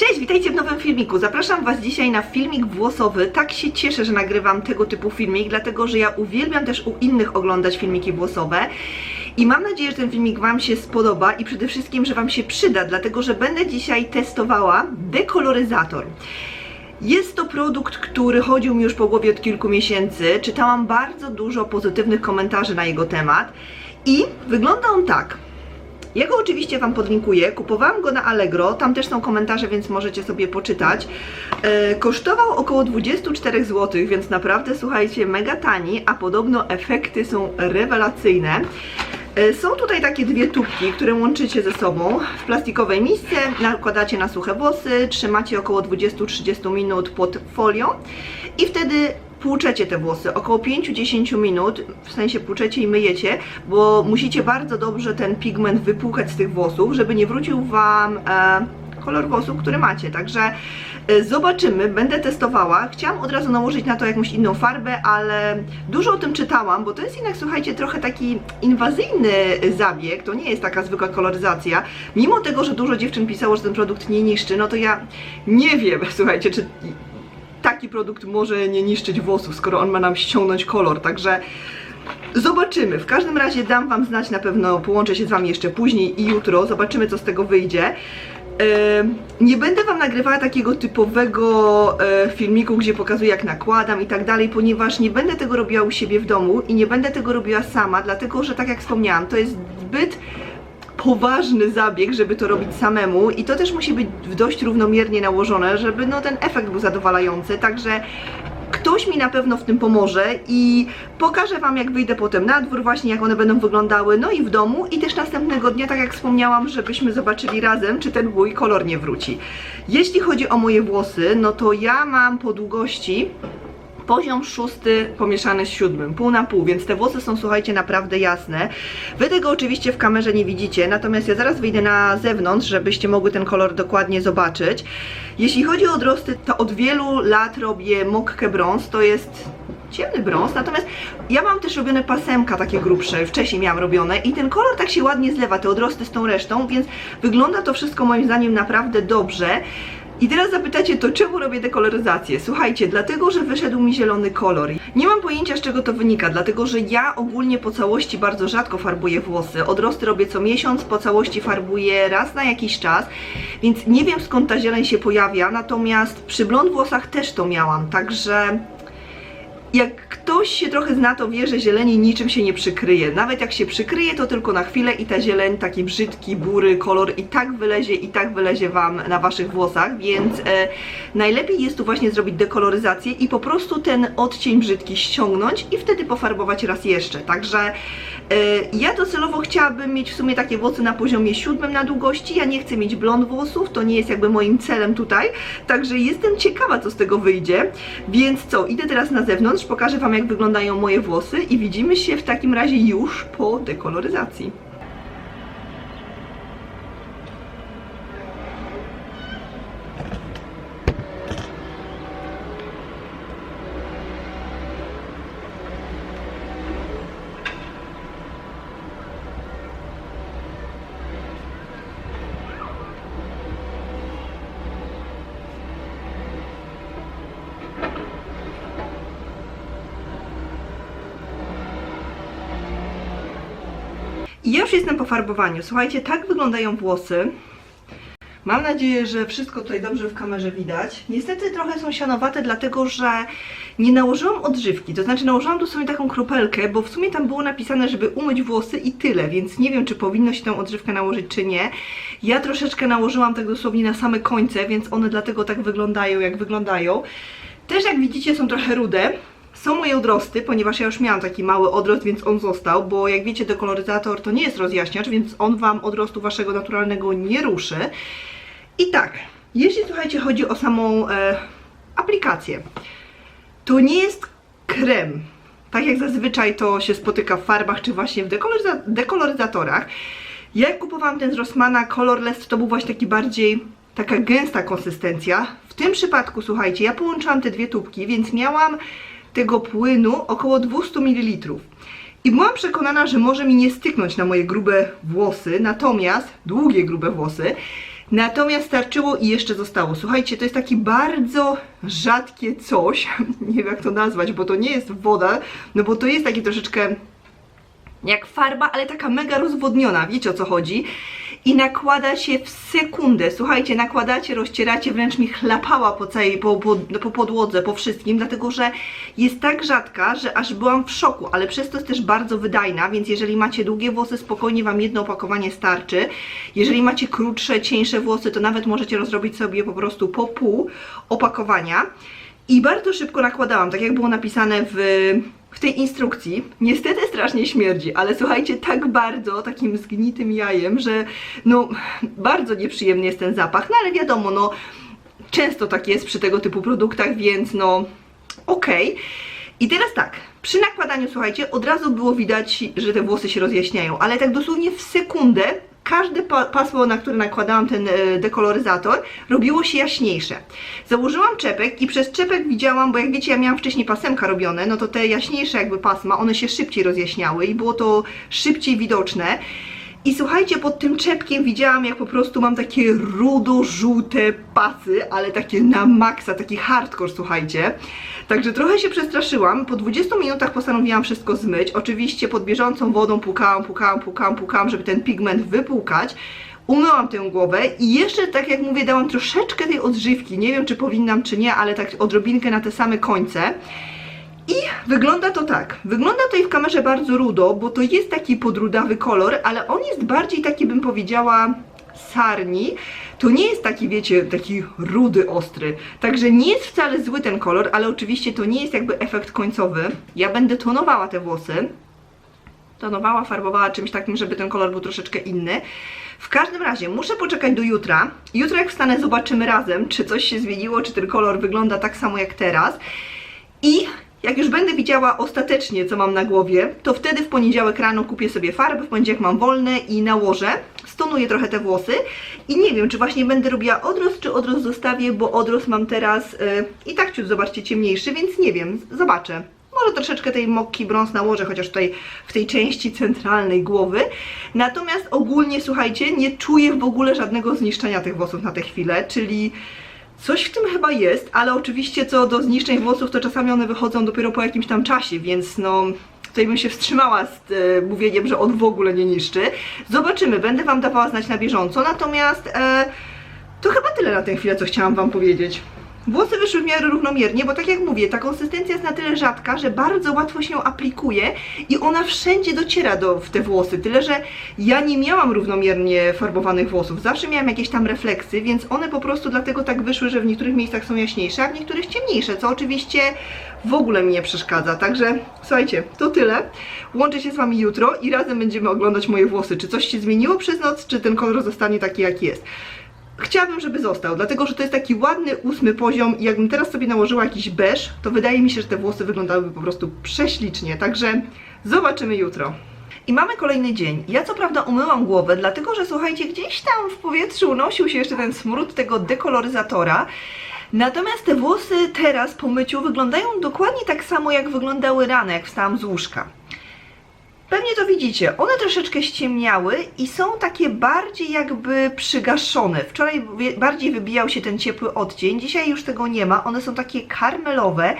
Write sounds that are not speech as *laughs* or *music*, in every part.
Cześć, witajcie w nowym filmiku. Zapraszam Was dzisiaj na filmik włosowy. Tak się cieszę, że nagrywam tego typu filmik, dlatego że ja uwielbiam też u innych oglądać filmiki włosowe. I mam nadzieję, że ten filmik Wam się spodoba i przede wszystkim, że Wam się przyda, dlatego że będę dzisiaj testowała dekoloryzator. Jest to produkt, który chodził mi już po głowie od kilku miesięcy. Czytałam bardzo dużo pozytywnych komentarzy na jego temat i wygląda on tak. Ja go oczywiście Wam podlinkuję. Kupowałam go na Allegro, tam też są komentarze, więc możecie sobie poczytać. E, kosztował około 24 zł, więc naprawdę słuchajcie, mega tani, a podobno efekty są rewelacyjne. E, Są tutaj takie dwie tubki, które łączycie ze sobą w plastikowej misce, nakładacie na suche włosy, trzymacie około 20-30 minut pod folią i wtedy płuczecie te włosy około 5-10 minut, w sensie płuczecie i myjecie, bo musicie bardzo dobrze ten pigment wypłukać z tych włosów, żeby nie wrócił Wam e, kolor włosów, który macie. Także e, zobaczymy, będę testowała. Chciałam od razu nałożyć na to jakąś inną farbę, ale dużo o tym czytałam, bo to jest jednak, słuchajcie, trochę taki inwazyjny zabieg, to nie jest taka zwykła koloryzacja. Mimo tego, że dużo dziewczyn pisało, że ten produkt nie niszczy, no to ja nie wiem, *laughs* słuchajcie, czy taki produkt może nie niszczyć włosów, skoro on ma nam ściągnąć kolor, także zobaczymy. W każdym razie dam Wam znać na pewno, połączę się z Wami jeszcze później i jutro, zobaczymy co z tego wyjdzie. Nie będę Wam nagrywała takiego typowego e, filmiku, gdzie pokazuję jak nakładam i tak dalej, ponieważ nie będę tego robiła u siebie w domu i nie będę tego robiła sama, dlatego że tak jak wspomniałam, to jest zbyt poważny zabieg, żeby to robić samemu i to też musi być dość równomiernie nałożone, żeby no ten efekt był zadowalający, także ktoś mi na pewno w tym pomoże i pokażę Wam jak wyjdę potem na dwór, właśnie jak one będą wyglądały, no i w domu i też następnego dnia, tak jak wspomniałam, żebyśmy zobaczyli razem, czy ten mój kolor nie wróci. Jeśli chodzi o moje włosy, no to ja mam po długości poziom szósty pomieszany z siódmym, pół na pół, więc te włosy są, słuchajcie, naprawdę jasne. Wy tego oczywiście w kamerze nie widzicie, natomiast ja zaraz wyjdę na zewnątrz, żebyście mogły ten kolor dokładnie zobaczyć. Jeśli chodzi o odrosty, to od wielu lat robię mokkę brąz, to jest ciemny brąz, natomiast ja mam też robione pasemka takie grubsze, wcześniej miałam robione i ten kolor tak się ładnie zlewa, te odrosty z tą resztą, więc wygląda to wszystko moim zdaniem naprawdę dobrze. I teraz zapytacie, to czemu robię dekoloryzację? Słuchajcie, dlatego, że wyszedł mi zielony kolor. Nie mam pojęcia, z czego to wynika, dlatego, że ja ogólnie po całości bardzo rzadko farbuję włosy. Odrosty robię co miesiąc, po całości farbuję raz na jakiś czas, więc nie wiem skąd ta zieleń się pojawia, natomiast przy blond włosach też to miałam, także jak ktoś się trochę zna, to wie, że zieleni niczym się nie przykryje. Nawet jak się przykryje, to tylko na chwilę i ta zieleń, taki brzydki, bury kolor i tak wylezie, i tak wylezie Wam na Waszych włosach, więc e, najlepiej jest tu właśnie zrobić dekoloryzację i po prostu ten odcień brzydki ściągnąć i wtedy pofarbować raz jeszcze. Także e, ja docelowo chciałabym mieć w sumie takie włosy na poziomie siódmym na długości. Ja nie chcę mieć blond włosów, to nie jest jakby moim celem tutaj. Także jestem ciekawa, co z tego wyjdzie. Więc co, idę teraz na zewnątrz, pokażę Wam, jak wyglądają moje włosy i widzimy się w takim razie już po dekoloryzacji. I ja już jestem po farbowaniu. Słuchajcie, tak wyglądają włosy. Mam nadzieję, że wszystko tutaj dobrze w kamerze widać. Niestety trochę są sianowate, dlatego że nie nałożyłam odżywki. To znaczy nałożyłam tu sobie taką kropelkę, bo w sumie tam było napisane, żeby umyć włosy i tyle, więc nie wiem, czy powinno się tę odżywkę nałożyć, czy nie. Ja troszeczkę nałożyłam tak dosłownie na same końce, więc one dlatego tak wyglądają, jak wyglądają. Też jak widzicie są trochę rude. Są moje odrosty, ponieważ ja już miałam taki mały odrost, więc on został, bo jak wiecie dekoloryzator to nie jest rozjaśniacz, więc on Wam odrostu Waszego naturalnego nie ruszy. I tak, jeśli słuchajcie chodzi o samą e, aplikację, to nie jest krem, tak jak zazwyczaj to się spotyka w farbach czy właśnie w dekoloryza dekoloryzatorach. Ja jak kupowałam ten z Rossmana Colorless, to był właśnie taki bardziej taka gęsta konsystencja. W tym przypadku, słuchajcie, ja połączyłam te dwie tubki, więc miałam tego płynu około 200 ml. I byłam przekonana, że może mi nie styknąć na moje grube włosy, natomiast długie grube włosy. Natomiast starczyło i jeszcze zostało. Słuchajcie, to jest taki bardzo rzadkie coś, *laughs* nie wiem jak to nazwać, bo to nie jest woda, no bo to jest taki troszeczkę jak farba, ale taka mega rozwodniona, wiecie o co chodzi? I nakłada się w sekundę. Słuchajcie, nakładacie, rozcieracie, wręcz mi chlapała po całej, po, po, po podłodze, po wszystkim, dlatego że jest tak rzadka, że aż byłam w szoku, ale przez to jest też bardzo wydajna, więc jeżeli macie długie włosy, spokojnie Wam jedno opakowanie starczy. Jeżeli macie krótsze, cieńsze włosy, to nawet możecie rozrobić sobie po prostu po pół opakowania. I bardzo szybko nakładałam, tak jak było napisane w, w tej instrukcji. Niestety strasznie śmierdzi, ale słuchajcie, tak bardzo takim zgnitym jajem, że no bardzo nieprzyjemny jest ten zapach, no ale wiadomo, no często tak jest przy tego typu produktach, więc no okej. I teraz tak, przy nakładaniu, słuchajcie, od razu było widać, że te włosy się rozjaśniają, ale tak dosłownie w sekundę każde pa pasmo, na które nakładałam ten e, dekoloryzator, robiło się jaśniejsze. Założyłam czepek i przez czepek widziałam, bo jak wiecie, ja miałam wcześniej pasemka robione, no to te jaśniejsze jakby pasma, one się szybciej rozjaśniały i było to szybciej widoczne. I słuchajcie, pod tym czepkiem widziałam, jak po prostu mam takie rudo-żółte pasy, ale takie na maksa, taki hardcore, słuchajcie. Także trochę się przestraszyłam. Po 20 minutach postanowiłam wszystko zmyć. Oczywiście pod bieżącą wodą pukałam, pukałam, pukałam, pukałam, żeby ten pigment wypłukać. Umyłam tę głowę i jeszcze, tak jak mówię, dałam troszeczkę tej odżywki. Nie wiem, czy powinnam, czy nie, ale tak odrobinkę na te same końce. I wygląda to tak. Wygląda to i w kamerze bardzo rudo, bo to jest taki podrudawy kolor, ale on jest bardziej taki, bym powiedziała, sarni. To nie jest taki, wiecie, taki rudy, ostry. Także nie jest wcale zły ten kolor, ale oczywiście to nie jest jakby efekt końcowy. Ja będę tonowała te włosy. Tonowała, farbowała czymś takim, żeby ten kolor był troszeczkę inny. W każdym razie muszę poczekać do jutra. Jutro jak wstanę zobaczymy razem, czy coś się zmieniło, czy ten kolor wygląda tak samo jak teraz. I jak już będę widziała ostatecznie, co mam na głowie, to wtedy w poniedziałek rano kupię sobie farby, w poniedziałek mam wolne i nałożę, stonuję trochę te włosy i nie wiem, czy właśnie będę robiła odrost, czy odrost zostawię, bo odrost mam teraz yy, i tak ciut, zobaczcie, ciemniejszy, więc nie wiem, zobaczę. Może troszeczkę tej mokki brąz nałożę, chociaż tutaj w tej części centralnej głowy. Natomiast ogólnie, słuchajcie, nie czuję w ogóle żadnego zniszczenia tych włosów na tę chwilę, czyli Coś w tym chyba jest, ale oczywiście co do zniszczeń włosów, to czasami one wychodzą dopiero po jakimś tam czasie, więc no tutaj bym się wstrzymała z e, mówieniem, że on w ogóle nie niszczy. Zobaczymy, będę Wam dawała znać na bieżąco, natomiast e, to chyba tyle na tę chwilę, co chciałam Wam powiedzieć. Włosy wyszły w miarę równomiernie, bo tak jak mówię, ta konsystencja jest na tyle rzadka, że bardzo łatwo się ją aplikuje i ona wszędzie dociera do, w te włosy. Tyle, że ja nie miałam równomiernie farbowanych włosów. Zawsze miałam jakieś tam refleksy, więc one po prostu dlatego tak wyszły, że w niektórych miejscach są jaśniejsze, a w niektórych ciemniejsze, co oczywiście w ogóle mi nie przeszkadza. Także słuchajcie, to tyle. Łączę się z Wami jutro i razem będziemy oglądać moje włosy. Czy coś się zmieniło przez noc, czy ten kolor zostanie taki, jaki jest. Chciałabym, żeby został, dlatego że to jest taki ładny ósmy poziom i jakbym teraz sobie nałożyła jakiś beż, to wydaje mi się, że te włosy wyglądałyby po prostu prześlicznie, także zobaczymy jutro. I mamy kolejny dzień. Ja co prawda umyłam głowę, dlatego że słuchajcie, gdzieś tam w powietrzu unosił się jeszcze ten smród tego dekoloryzatora. Natomiast te włosy teraz po myciu wyglądają dokładnie tak samo jak wyglądały rano, jak wstałam z łóżka. Pewnie to widzicie, one troszeczkę ściemniały i są takie bardziej jakby przygaszone. Wczoraj bardziej wybijał się ten ciepły odcień, dzisiaj już tego nie ma, one są takie karmelowe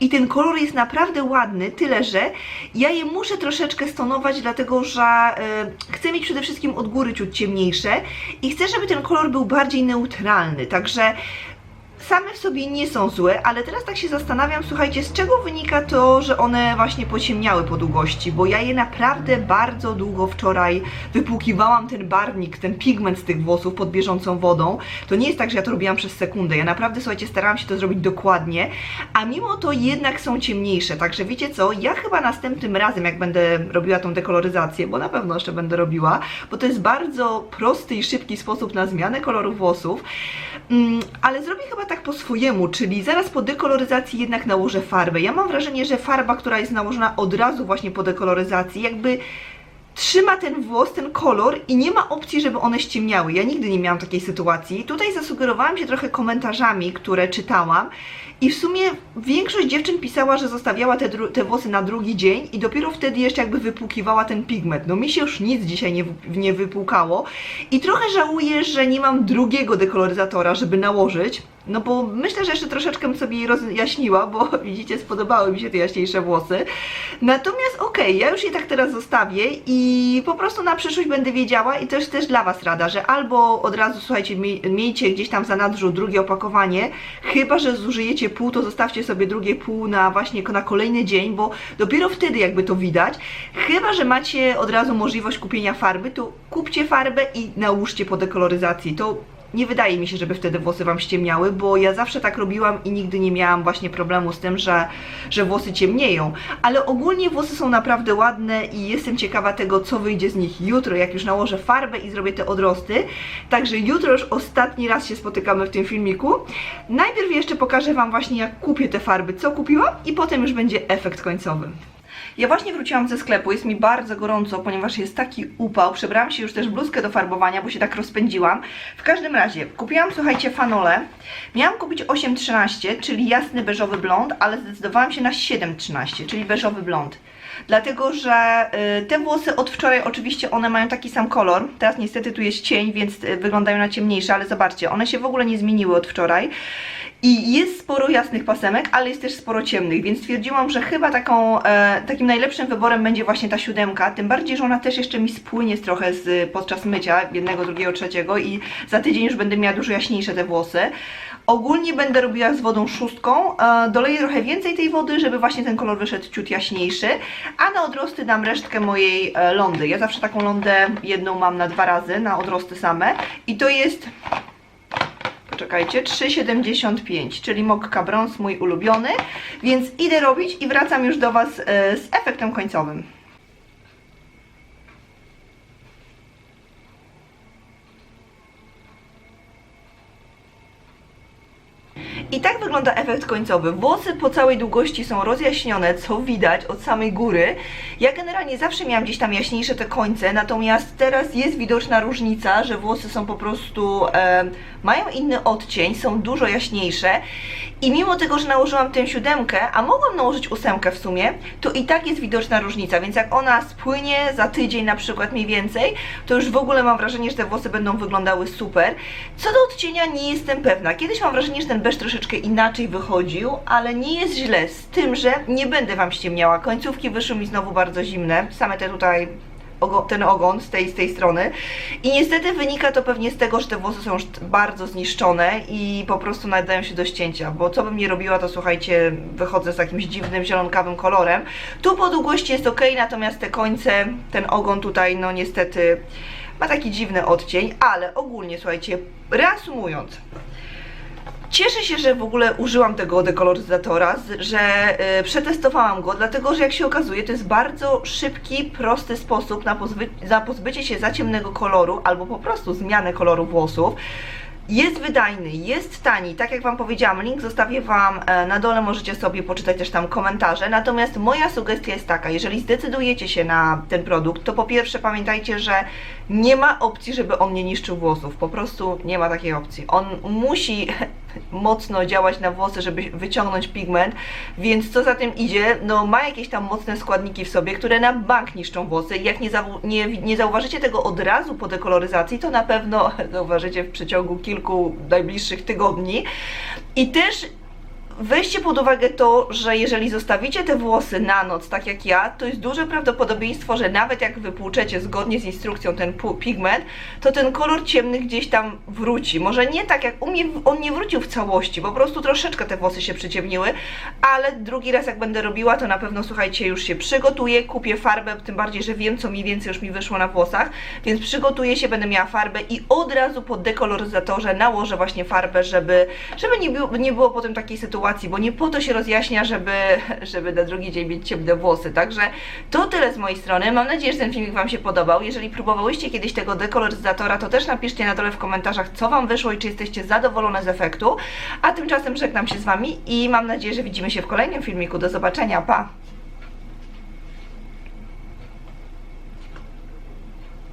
i ten kolor jest naprawdę ładny, tyle że ja je muszę troszeczkę stonować, dlatego że e, chcę mieć przede wszystkim od góry ciut ciemniejsze i chcę, żeby ten kolor był bardziej neutralny, także same w sobie nie są złe, ale teraz tak się zastanawiam, słuchajcie, z czego wynika to, że one właśnie pociemniały po długości, bo ja je naprawdę bardzo długo wczoraj wypłukiwałam ten barwnik, ten pigment z tych włosów pod bieżącą wodą. To nie jest tak, że ja to robiłam przez sekundę, ja naprawdę, słuchajcie, starałam się to zrobić dokładnie, a mimo to jednak są ciemniejsze, także wiecie co, ja chyba następnym razem, jak będę robiła tą dekoloryzację, bo na pewno jeszcze będę robiła, bo to jest bardzo prosty i szybki sposób na zmianę koloru włosów, mm, ale zrobię chyba tak po swojemu, czyli zaraz po dekoloryzacji jednak nałożę farbę. Ja mam wrażenie, że farba, która jest nałożona od razu właśnie po dekoloryzacji, jakby trzyma ten włos, ten kolor i nie ma opcji, żeby one ściemniały. Ja nigdy nie miałam takiej sytuacji. Tutaj zasugerowałam się trochę komentarzami, które czytałam i w sumie większość dziewczyn pisała, że zostawiała te, te włosy na drugi dzień i dopiero wtedy jeszcze jakby wypłukiwała ten pigment. No mi się już nic dzisiaj nie, nie wypłukało i trochę żałuję, że nie mam drugiego dekoloryzatora, żeby nałożyć. No bo myślę, że jeszcze troszeczkę sobie rozjaśniła, bo *laughs* widzicie, spodobały mi się te jaśniejsze włosy. Natomiast okej, ja już je tak teraz zostawię i po prostu na przyszłość będę wiedziała i też też dla Was rada, że albo od razu, słuchajcie, mie- miejcie gdzieś tam w zanadrzu drugie opakowanie, chyba, że zużyjecie pół, to zostawcie sobie drugie pół na właśnie na kolejny dzień, bo dopiero wtedy jakby to widać. Chyba, że macie od razu możliwość kupienia farby, to kupcie farbę i nałóżcie po dekoloryzacji. To nie wydaje mi się, żeby wtedy włosy Wam ściemniały, bo ja zawsze tak robiłam i nigdy nie miałam właśnie problemu z tym, że, że włosy ciemnieją. Ale ogólnie włosy są naprawdę ładne i jestem ciekawa tego, co wyjdzie z nich jutro, jak już nałożę farbę i zrobię te odrosty. Także jutro już ostatni raz się spotykamy w tym filmiku. Najpierw jeszcze pokażę Wam właśnie, jak kupię te farby, co kupiłam i potem już będzie efekt końcowy. Ja właśnie wróciłam ze sklepu, jest mi bardzo gorąco, ponieważ jest taki upał. Przebrałam się już też bluzkę do farbowania, bo się tak rozpędziłam. W każdym razie, kupiłam, słuchajcie, fanole. Miałam kupić 8,13, czyli jasny beżowy blond, ale zdecydowałam się na 7,13, czyli beżowy blond. Dlatego, że y, te włosy od wczoraj oczywiście one mają taki sam kolor. Teraz niestety tu jest cień, więc y, wyglądają na ciemniejsze, ale zobaczcie, one się w ogóle nie zmieniły od wczoraj. I jest sporo jasnych pasemek, ale jest też sporo ciemnych, więc stwierdziłam, że chyba taką, e, takim najlepszym wyborem będzie właśnie ta siódemka, tym bardziej, że ona też jeszcze mi spłynie trochę z, podczas mycia jednego, drugiego, trzeciego i za tydzień już będę miała dużo jaśniejsze te włosy. Ogólnie będę robiła z wodą szóstką, e, doleję trochę więcej tej wody, żeby właśnie ten kolor wyszedł ciut jaśniejszy, a na odrosty dam resztkę mojej e, lądy. Ja zawsze taką lądę jedną mam na dwa razy, na odrosty same i to jest poczekajcie, 3,75, czyli Mokka Bronze, mój ulubiony, więc idę robić i wracam już do Was e, z efektem końcowym. I tak wygląda efekt końcowy. Włosy po całej długości są rozjaśnione, co widać od samej góry. Ja generalnie zawsze miałam gdzieś tam jaśniejsze te końce, natomiast teraz jest widoczna różnica, że włosy są po prostu, e, mają inny odcień, są dużo jaśniejsze. I mimo tego, że nałożyłam tę siódemkę, a mogłam nałożyć ósemkę w sumie, to i tak jest widoczna różnica, więc jak ona spłynie za tydzień na przykład mniej więcej, to już w ogóle mam wrażenie, że te włosy będą wyglądały super. Co do odcienia nie jestem pewna. Kiedyś mam wrażenie, że ten beż troszeczkę inaczej wychodził, ale nie jest źle, z tym, że nie będę Wam ściemniała. Końcówki wyszły mi znowu bardzo zimne, same te tutaj ten ogon z tej, z tej strony i niestety wynika to pewnie z tego, że te włosy są już bardzo zniszczone i po prostu nadają się do ścięcia, bo co bym nie robiła, to słuchajcie, wychodzę z jakimś dziwnym zielonkawym kolorem. Tu po długości jest ok, natomiast te końce, ten ogon tutaj, no niestety ma taki dziwny odcień, ale ogólnie słuchajcie, reasumując, Cieszę się, że w ogóle użyłam tego dekoloryzatora, że y, przetestowałam go, dlatego że jak się okazuje, to jest bardzo szybki, prosty sposób na, pozby- na pozbycie się za ciemnego koloru albo po prostu zmianę koloru włosów. Jest wydajny, jest tani, tak jak Wam powiedziałam, link zostawię Wam e, na dole, możecie sobie poczytać też tam komentarze. Natomiast moja sugestia jest taka, jeżeli zdecydujecie się na ten produkt, to po pierwsze pamiętajcie, że nie ma opcji, żeby on nie niszczył włosów. Po prostu nie ma takiej opcji. On musi mocno działać na włosy, żeby wyciągnąć pigment, więc co za tym idzie, no ma jakieś tam mocne składniki w sobie, które na bank niszczą włosy. Jak nie, zau- nie, nie zauważycie tego od razu po dekoloryzacji, to na pewno *laughs* zauważycie w przeciągu kilku najbliższych tygodni. I też Weźcie pod uwagę to, że jeżeli zostawicie te włosy na noc, tak jak ja, to jest duże prawdopodobieństwo, że nawet jak wypłuczecie zgodnie z instrukcją ten pigment, to ten kolor ciemny gdzieś tam wróci. Może nie tak jak u mnie, on nie wrócił w całości, po prostu troszeczkę te włosy się przyciemniły, ale drugi raz jak będę robiła, to na pewno słuchajcie, już się przygotuję, kupię farbę, tym bardziej, że wiem co mniej więcej już mi wyszło na włosach, więc przygotuję się, będę miała farbę i od razu po dekoloryzatorze nałożę właśnie farbę, żeby, żeby nie, było, nie było potem takiej sytuacji, bo nie po to się rozjaśnia, żeby, żeby na drugi dzień mieć ciemne włosy. Także to tyle z mojej strony. Mam nadzieję, że ten filmik Wam się podobał. Jeżeli próbowałyście kiedyś tego dekoloryzatora, to też napiszcie na dole w komentarzach, co Wam wyszło i czy jesteście zadowolone z efektu. A tymczasem żegnam się z Wami i mam nadzieję, że widzimy się w kolejnym filmiku. Do zobaczenia, pa!